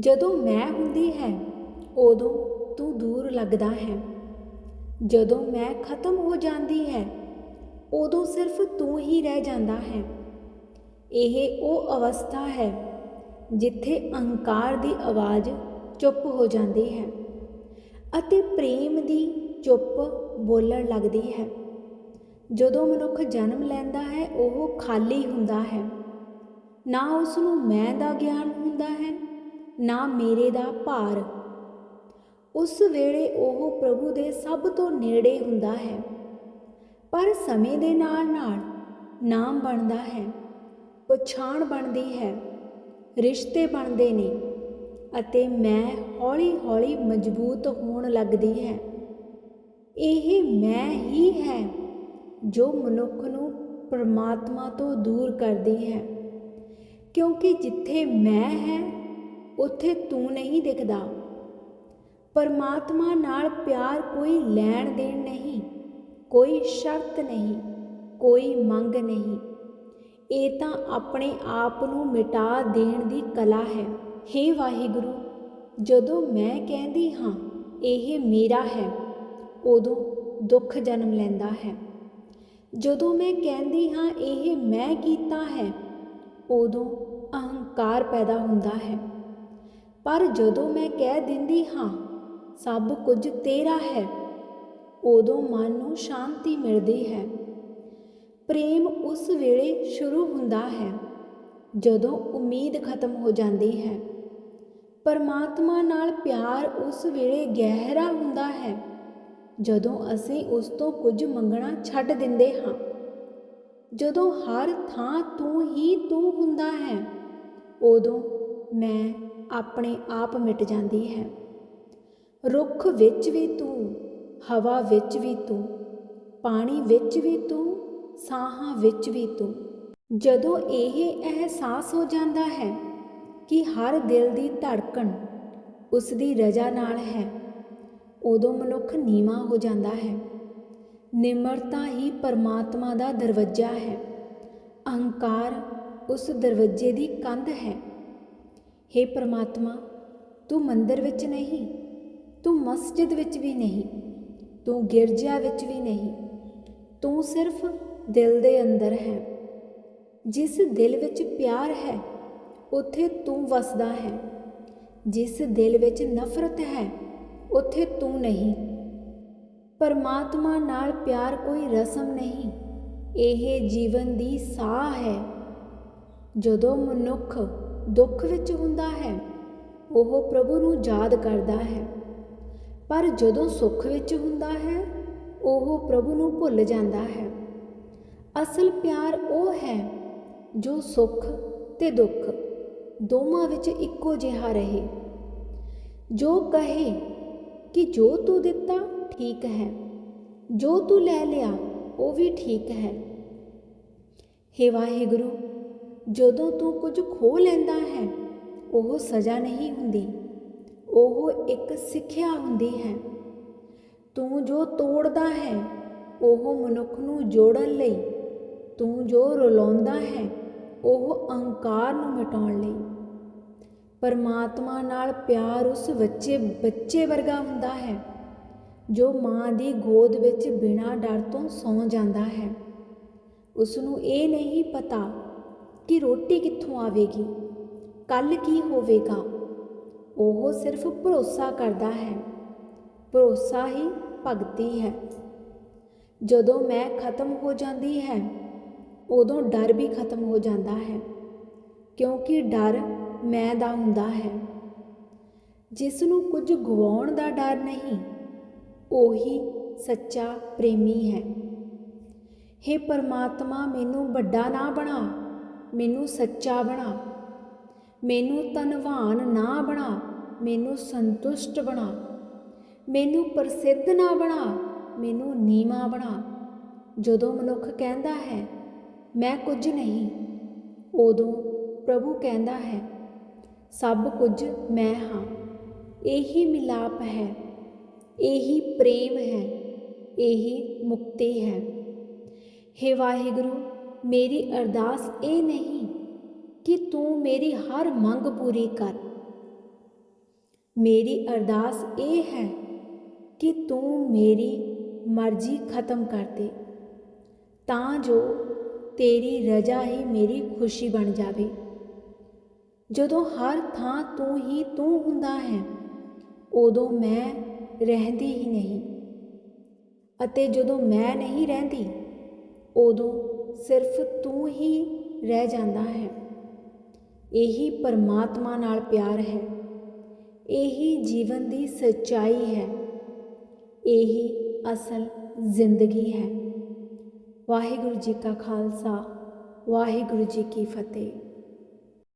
ਜਦੋਂ ਮੈਂ ਹੁੰਦੀ ਹੈ, ਉਦੋਂ ਤੂੰ ਦੂਰ ਲੱਗਦਾ ਹੈ। ਜਦੋਂ ਮੈਂ ਖਤਮ ਹੋ ਜਾਂਦੀ ਹੈ, ਉਦੋਂ ਸਿਰਫ ਤੂੰ ਹੀ ਰਹਿ ਜਾਂਦਾ ਹੈ। ਇਹ ਉਹ ਅਵਸਥਾ ਹੈ ਜਿੱਥੇ ਅਹੰਕਾਰ ਦੀ ਆਵਾਜ਼ ਚੁੱਪ ਹੋ ਜਾਂਦੀ ਹੈ ਅਤੇ ਪ੍ਰੇਮ ਦੀ ਚੁੱਪ ਬੋਲਣ ਲੱਗਦੀ ਹੈ। ਜਦੋਂ ਮਨੁੱਖ ਜਨਮ ਲੈਂਦਾ ਹੈ, ਉਹ ਖਾਲੀ ਹੁੰਦਾ ਹੈ। ਨਾ ਉਸ ਨੂੰ ਮੈਂ ਦਾ ਗਿਆਨ ਹੁੰਦਾ ਹੈ ਨਾ ਮੇਰੇ ਦਾ ਭਾਰ। ਉਸ ਵੇਲੇ ਉਹ ਪ੍ਰਭੂ ਦੇ ਸਭ ਤੋਂ ਨੇੜੇ ਹੁੰਦਾ ਹੈ। ਪਰ ਸਮੇਂ ਦੇ ਨਾਲ ਨਾਲ ਨਾਮ ਬਣਦਾ ਹੈ, ਪਛਾਣ ਬਣਦੀ ਹੈ, ਰਿਸ਼ਤੇ ਬਣਦੇ ਨੇ ਅਤੇ ਮੈਂ ਹੌਲੀ-ਹੌਲੀ ਮਜ਼ਬੂਤ ਹੋਣ ਲੱਗਦੀ ਹੈ। ਇਹ ਮੈਂ ਹੀ ਹੈ ਜੋ ਮਨੁੱਖ ਨੂੰ ਪਰਮਾਤਮਾ ਤੋਂ ਦੂਰ ਕਰਦੀ ਹੈ। ਕਿਉਂਕਿ ਜਿੱਥੇ ਮੈਂ ਹੈ ਉੱਥੇ ਤੂੰ ਨਹੀਂ ਦਿਖਦਾ। ਪਰਮਾਤਮਾ ਨਾਲ ਪਿਆਰ ਕੋਈ ਲੈਣ ਦੇਣ ਨਹੀਂ, ਕੋਈ ਸ਼ਰਤ ਨਹੀਂ, ਕੋਈ ਮੰਗ ਨਹੀਂ। ਇਹ ਤਾਂ ਆਪਣੇ ਆਪ ਨੂੰ ਮਿਟਾ ਦੇਣ ਦੀ ਕਲਾ ਹੈ। हे ਵਾਹਿਗੁਰੂ, ਜਦੋਂ ਮੈਂ ਕਹਿੰਦੀ ਹਾਂ, ਇਹ ਮੇਰਾ ਹੈ, ਉਦੋਂ ਦੁੱਖ ਜਨਮ ਲੈਂਦਾ ਹੈ। ਜਦੋਂ ਮੈਂ ਕਹਿੰਦੀ ਹਾਂ, ਇਹ ਮੈਂ ਕੀਤਾ ਹੈ, ਉਦੋਂ ਅਹੰਕਾਰ ਪੈਦਾ ਹੁੰਦਾ ਹੈ। ਪਰ ਜਦੋਂ ਮੈਂ ਕਹਿ ਦਿੰਦੀ ਹਾਂ, ਸਭ ਕੁਝ ਤੇਰਾ ਹੈ, ਉਦੋਂ ਮਨ ਨੂੰ ਸ਼ਾਂਤੀ ਮਿਲਦੀ ਹੈ। ਪ੍ਰੇਮ ਉਸ ਵੇਲੇ ਸ਼ੁਰੂ ਹੁੰਦਾ ਹੈ, ਜਦੋਂ ਉਮੀਦ ਖਤਮ ਹੋ ਜਾਂਦੀ ਹੈ। ਪਰਮਾਤਮਾ ਨਾਲ ਪਿਆਰ ਉਸ ਵੇਲੇ ਗਹਿਰਾ ਹੁੰਦਾ ਹੈ, ਜਦੋਂ ਅਸੀਂ ਉਸ ਤੋਂ ਕੁਝ ਮੰਗਣਾ ਛੱਡ ਦਿੰਦੇ ਹਾਂ। ਜਦੋਂ ਹਰ ਥਾਂ ਤੂੰ ਹੀ ਤੂੰ ਹੁੰਦਾ ਹੈ, ਉਦੋਂ ਮੈਂ ਆਪਣੇ ਆਪ ਮਿਟ ਜਾਂਦੀ ਹੈ। ਰੁੱਖ ਵਿੱਚ ਵੀ ਤੂੰ, ਹਵਾ ਵਿੱਚ ਵੀ ਤੂੰ, ਪਾਣੀ ਵਿੱਚ ਵੀ ਤੂੰ, ਸਾਹਾਂ ਵਿੱਚ ਵੀ ਤੂੰ। ਜਦੋਂ ਇਹ ਅਹਿਸਾਸ ਹੋ ਜਾਂਦਾ ਹੈ ਕਿ ਹਰ ਦਿਲ ਦੀ ਧੜਕਣ ਉਸ ਦੀ ਰਜ਼ਾ ਨਾਲ ਹੈ, ਉਦੋਂ ਮਨੁੱਖ ਨੀਵਾ ਹੋ ਜਾਂਦਾ ਹੈ। ਨਿਮਰਤਾ ਹੀ ਪਰਮਾਤਮਾ ਦਾ ਦਰਵਾਜ਼ਾ ਹੈ। ਅਹੰਕਾਰ ਉਸ ਦਰਵਾਜ਼ੇ ਦੀ ਕੰਧ ਹੈ। हे ਪਰਮਾਤਮਾ, ਤੂੰ ਮੰਦਰ ਵਿੱਚ ਨਹੀਂ, ਤੂੰ ਮਸਜਿਦ ਵਿੱਚ ਵੀ ਨਹੀਂ, ਤੂੰ ਗਿਰਜਾ ਵਿੱਚ ਵੀ ਨਹੀਂ, ਤੂੰ ਸਿਰਫ ਦਿਲ ਦੇ ਅੰਦਰ ਹੈ। ਜਿਸ ਦਿਲ ਵਿੱਚ ਪਿਆਰ ਹੈ, ਉੱਥੇ ਤੂੰ ਵਸਦਾ ਹੈ। ਜਿਸ ਦਿਲ ਵਿੱਚ ਨਫ਼ਰਤ ਹੈ, ਉੱਥੇ ਤੂੰ ਨਹੀਂ। ਪਰਮਾਤਮਾ ਨਾਲ ਪਿਆਰ ਕੋਈ ਰਸਮ ਨਹੀਂ, ਇਹ ਜੀਵਨ ਦੀ ਸਾਹ ਹੈ। ਜਦੋਂ ਮਨੁੱਖ ਦੁੱਖ ਵਿੱਚ ਹੁੰਦਾ ਹੈ, ਉਹ ਪ੍ਰਭੂ ਨੂੰ ਯਾਦ ਕਰਦਾ ਹੈ। ਪਰ ਜਦੋਂ ਸੁੱਖ ਵਿੱਚ ਹੁੰਦਾ ਹੈ, ਉਹ ਪ੍ਰਭੂ ਨੂੰ ਭੁੱਲ ਜਾਂਦਾ ਹੈ। ਅਸਲ ਪਿਆਰ ਉਹ ਹੈ ਜੋ ਸੁੱਖ ਤੇ ਦੁੱਖ ਦੋਵਾਂ ਵਿੱਚ ਇੱਕੋ ਜਿਹਾ ਰਹੇ। ਜੋ ਕਹੇ ਕਿ ਜੋ ਤੂੰ ਦਿੱਤਾ ਠੀਕ ਹੈ, ਜੋ ਤੂੰ ਲੈ ਲਿਆ ਉਹ ਵੀ ਠੀਕ ਹੈ। ਹੇ ਵਾਹਿਗੁਰੂ ਜਦੋਂ ਤੂੰ ਕੁਝ ਖੋ ਲੈਂਦਾ ਹੈ, ਉਹ ਸਜ਼ਾ ਨਹੀਂ ਹੁੰਦੀ। ਉਹ ਇੱਕ ਸਿੱਖਿਆ ਹੁੰਦੀ ਹੈ। ਤੂੰ ਜੋ ਤੋੜਦਾ ਹੈ, ਉਹ ਮਨੁੱਖ ਨੂੰ ਜੋੜਨ ਲਈ। ਤੂੰ ਜੋ ਰੁਲਾਉਂਦਾ ਹੈ, ਉਹ ਅਹੰਕਾਰ ਨੂੰ ਮਿਟਾਉਣ ਲਈ। ਪਰਮਾਤਮਾ ਨਾਲ ਪਿਆਰ ਉਸ ਬੱਚੇ ਬੱਚੇ ਵਰਗਾ ਹੁੰਦਾ ਹੈ, ਜੋ ਮਾਂ ਦੀ ਗੋਦ ਵਿੱਚ ਬਿਨਾਂ ਡਰ ਤੋਂ ਸੌਂ ਜਾਂਦਾ ਹੈ। ਉਸ ਨੂੰ ਇਹ ਨਹੀਂ ਪਤਾ ਕਿ ਰੋਟੀ ਕਿੱਥੋਂ ਆਵੇਗੀ? ਕੱਲ ਕੀ ਹੋਵੇਗਾ? ਉਹ ਸਿਰਫ ਭਰੋਸਾ ਕਰਦਾ ਹੈ। ਭਰੋਸਾ ਹੀ ਭਗਤੀ ਹੈ। ਜਦੋਂ ਮੈਂ ਖਤਮ ਹੋ ਜਾਂਦੀ ਹੈ, ਉਦੋਂ ਡਰ ਵੀ ਖਤਮ ਹੋ ਜਾਂਦਾ ਹੈ, ਕਿਉਂਕਿ ਡਰ ਮੈਂ ਦਾ ਹੁੰਦਾ ਹੈ। ਜਿਸ ਨੂੰ ਕੁਝ ਗਵਾਉਣ ਦਾ ਡਰ ਨਹੀਂ, ਉਹੀ ਸੱਚਾ ਪ੍ਰੇਮੀ ਹੈ। हे ਪਰਮਾਤਮਾ, ਮੈਨੂੰ ਵੱਡਾ ਨਾ ਬਣਾ। ਮੈਨੂੰ ਸੱਚਾ ਬਣਾ। ਮੈਨੂੰ ਧਨਵਾਨ ਨਾ ਬਣਾ, ਮੈਨੂੰ ਸੰਤੁਸ਼ਟ ਬਣਾ। ਮੈਨੂੰ ਪ੍ਰਸਿੱਧ ਨਾ ਬਣਾ, ਮੈਨੂੰ ਨੀਵਾ ਬਣਾ। ਜਦੋਂ ਮਨੁੱਖ ਕਹਿੰਦਾ ਹੈ, ਮੈਂ ਕੁਝ ਨਹੀਂ, ਉਦੋਂ ਪ੍ਰਭੂ ਕਹਿੰਦਾ ਹੈ, ਸਭ ਕੁਝ ਮੈਂ ਹਾਂ। ਇਹੀ ਮਿਲਾਪ ਹੈ, ਇਹੀ ਪ੍ਰੇਮ ਹੈ, ਇਹੀ ਮੁਕਤੀ ਹੈ। हे ਵਾਹਿਗੁਰੂ ਮੇਰੀ ਅਰਦਾਸ ਇਹ ਨਹੀਂ ਕਿ ਤੂੰ ਮੇਰੀ ਹਰ ਮੰਗ ਪੂਰੀ ਕਰ। ਮੇਰੀ ਅਰਦਾਸ ਇਹ ਹੈ ਕਿ ਤੂੰ ਮੇਰੀ ਮਰਜ਼ੀ ਖਤਮ ਕਰ ਦੇ, ਤਾਂ ਜੋ ਤੇਰੀ ਰਜ਼ਾ ਹੀ ਮੇਰੀ ਖੁਸ਼ੀ ਬਣ ਜਾਵੇ। ਜਦੋਂ ਹਰ ਥਾਂ ਤੂੰ ਹੀ ਤੂੰ ਹੁੰਦਾ ਹੈ, ਉਦੋਂ ਮੈਂ ਰਹਿੰਦੀ ਹੀ ਨਹੀਂ। ਅਤੇ ਜਦੋਂ ਮੈਂ ਨਹੀਂ ਰਹਿੰਦੀ, ਉਦੋਂ ਸਿਰਫ ਤੂੰ ਹੀ ਰਹਿ ਜਾਂਦਾ ਹੈ। ਇਹੀ ਪਰਮਾਤਮਾ ਨਾਲ ਪਿਆਰ ਹੈ। ਇਹੀ ਜੀਵਨ ਦੀ ਸੱਚਾਈ ਹੈ। ਇਹੀ ਅਸਲ ਜ਼ਿੰਦਗੀ ਹੈ। ਵਾਹਿਗੁਰੂ ਜੀ ਕਾ ਖਾਲਸਾ, ਵਾਹਿਗੁਰੂ ਜੀ ਕੀ ਫਤਿਹ।